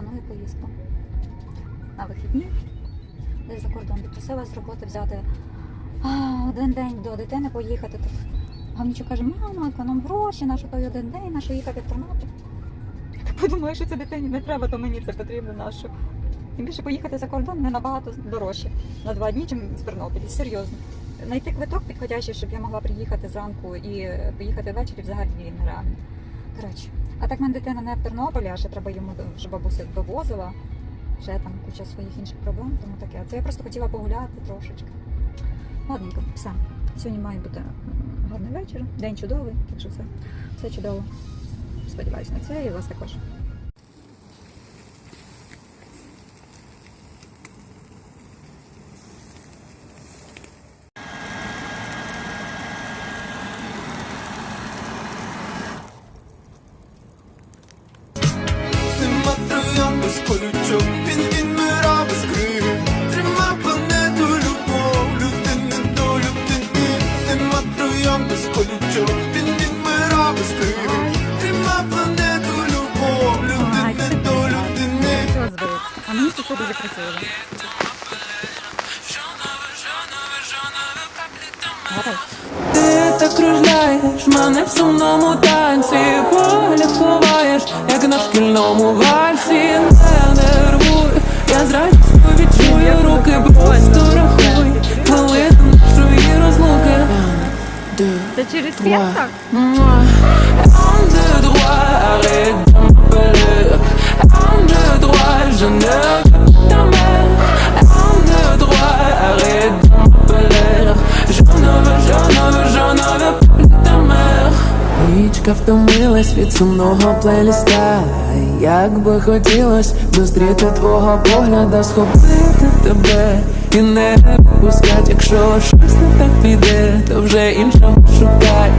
планую поїздку на вихідні. Десь за кордон попросила з роботи взяти один день до дитини поїхати. Гамнічу каже, мама, економ гроші, на той один день, на їхати в Тернопіль. Я так подумала, що це дитині не треба, то мені це потрібно на. Тим більше поїхати за кордон не набагато дорожче на два дні, чим з Тернопіль. Серйозно. Знайти квиток підходящий, щоб я могла приїхати зранку і поїхати ввечері взагалі нереально. Коротше, а так в мене дитина не в Тернополі, а ще треба йому, щоб бабуся довозила. Ще там куча своїх інших проблем, тому таке. Це я просто хотіла погуляти трошечки. Ладненько, все. Сьогодні має бути гарний вечір, день чудовий, так що все, все чудово. Сподіваюсь на це і вас також. Це дуже красиво. Ти так кружляєш, мене в сумному танці Погляд ховаєш, як на шкільному вальсі. Не нервуй, я з радістю відчую руки. Просто рахуй, хвилини нашої розлуки. Це через так? Річка втомилась від сумного плейліста Як би хотілось зустріти твого погляда, схопити тебе і не відпускать, якщо щось не так піде, то вже іншого шукать.